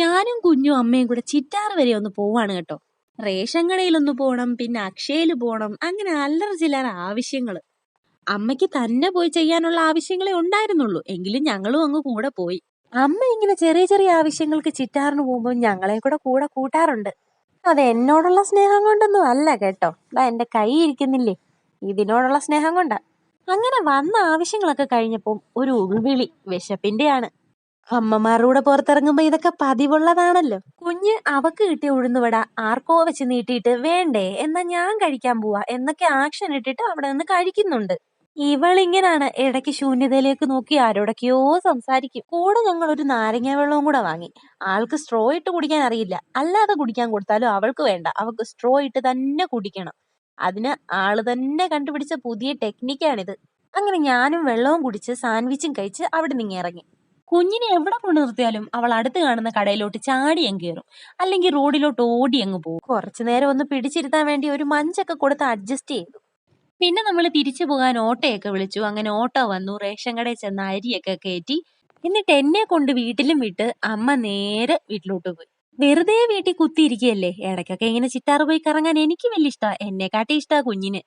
ഞാനും കുഞ്ഞും അമ്മയും കൂടെ ചിറ്റാർ വരെ ഒന്ന് പോവാണ് കേട്ടോ. റേഷൻ കടയിലൊന്ന് പോണം പിന്നെ അക്ഷയയിൽ പോണം അങ്ങനെ അല്ലറ ചില്ലറ ആവശ്യങ്ങൾ അമ്മയ്ക്ക് തന്നെ പോയി ചെയ്യാനുള്ള ആവശ്യങ്ങളെ ഉണ്ടായിരുന്നുള്ളൂ എങ്കിലും ഞങ്ങളും അങ്ങ് കൂടെ പോയി. അമ്മ ഇങ്ങനെ ചെറിയ ചെറിയ ആവശ്യങ്ങൾക്ക് ചിറ്റാറിന് പോകുമ്പോൾ ഞങ്ങളെ കൂടെ കൂടെ കൂട്ടാറുണ്ട്. അത് എന്നോടുള്ള സ്നേഹം കൊണ്ടൊന്നും അല്ല കേട്ടോ. ദാ എന്റെ കൈ ഇരിക്കുന്നില്ലേ? ഇതിനോടുള്ള സ്നേഹം കൊണ്ടാ. അങ്ങനെ വന്ന ആവശ്യങ്ങളൊക്കെ കഴിഞ്ഞപ്പോൾ ഒരു ഉൾവിളി വിശപ്പിന്റെയാണ്. അമ്മമാരുടെ പുറത്തിറങ്ങുമ്പോ ഇതൊക്കെ പതിവുള്ളതാണല്ലോ. കുഞ്ഞ് അവക്ക് കിട്ടി ഉഴുന്നുവട ആർക്കോ വെച്ച് നീട്ടിയിട്ട് വേണ്ടേ എന്നാ ഞാൻ കഴിക്കാൻ പോവാ എന്നൊക്കെ ആക്ഷൻ ഇട്ടിട്ട് അവിടെ നിന്ന് കഴിക്കുന്നുണ്ട്. ഇവളിങ്ങനാണ് ഇടയ്ക്ക് ശൂന്യതയിലേക്ക് നോക്കി ആരോടൊക്കെയോ സംസാരിക്കും. കൂടെ ഞങ്ങൾ ഒരു നാരങ്ങ വെള്ളവും കൂടെ വാങ്ങി. ആൾക്ക് സ്ട്രോ ഇട്ട് കുടിക്കാൻ അറിയില്ല. അല്ലാതെ കുടിക്കാൻ കൊടുത്താലും അവൾക്ക് വേണ്ട. അവൾക്ക് സ്ട്രോ ഇട്ട് തന്നെ കുടിക്കണം. അതിന് ആൾ തന്നെ കണ്ടുപിടിച്ച പുതിയ ടെക്നിക്കാണിത്. അങ്ങനെ ഞാനും വെള്ളവും കുടിച്ച് സാൻഡ്വിച്ചും കഴിച്ച് അവിടെ നിന്ന് ഇറങ്ങി. കുഞ്ഞിനെ എവിടെ കൊണ്ടു നിർത്തിയാലും അവൾ അടുത്ത് കാണുന്ന കടയിലോട്ട് ചാടി അങ്ങ് കയറും. അല്ലെങ്കിൽ റോഡിലോട്ട് ഓടി അങ്ങ് പോകും. കുറച്ചു നേരം ഒന്ന് പിടിച്ചിരുത്താൻ വേണ്ടി ഒരു മഞ്ചൊക്കെ കൊടുത്ത് അഡ്ജസ്റ്റ് ചെയ്തു. പിന്നെ നമ്മൾ തിരിച്ചു പോകാൻ ഓട്ടോയൊക്കെ വിളിച്ചു. അങ്ങനെ ഓട്ടോ വന്നു. റേഷൻ കടയിൽ ചെന്ന് അരിയൊക്കെ കയറ്റി. എന്നിട്ട് എന്നെ കൊണ്ട് വീട്ടിലും വിട്ട് അമ്മ നേരെ വീട്ടിലോട്ട് പോയി. വെറുതെ വീട്ടിൽ കുത്തിയിരിക്കുകയല്ലേ? ഇടയ്ക്കൊക്കെ ഇങ്ങനെ ചിറ്റാറ് പോയി കറങ്ങാൻ എനിക്ക് വലിയ ഇഷ്ടമാണ് എന്നെക്കാട്ടി ഇഷ്ടമാണ് കുഞ്ഞിന്.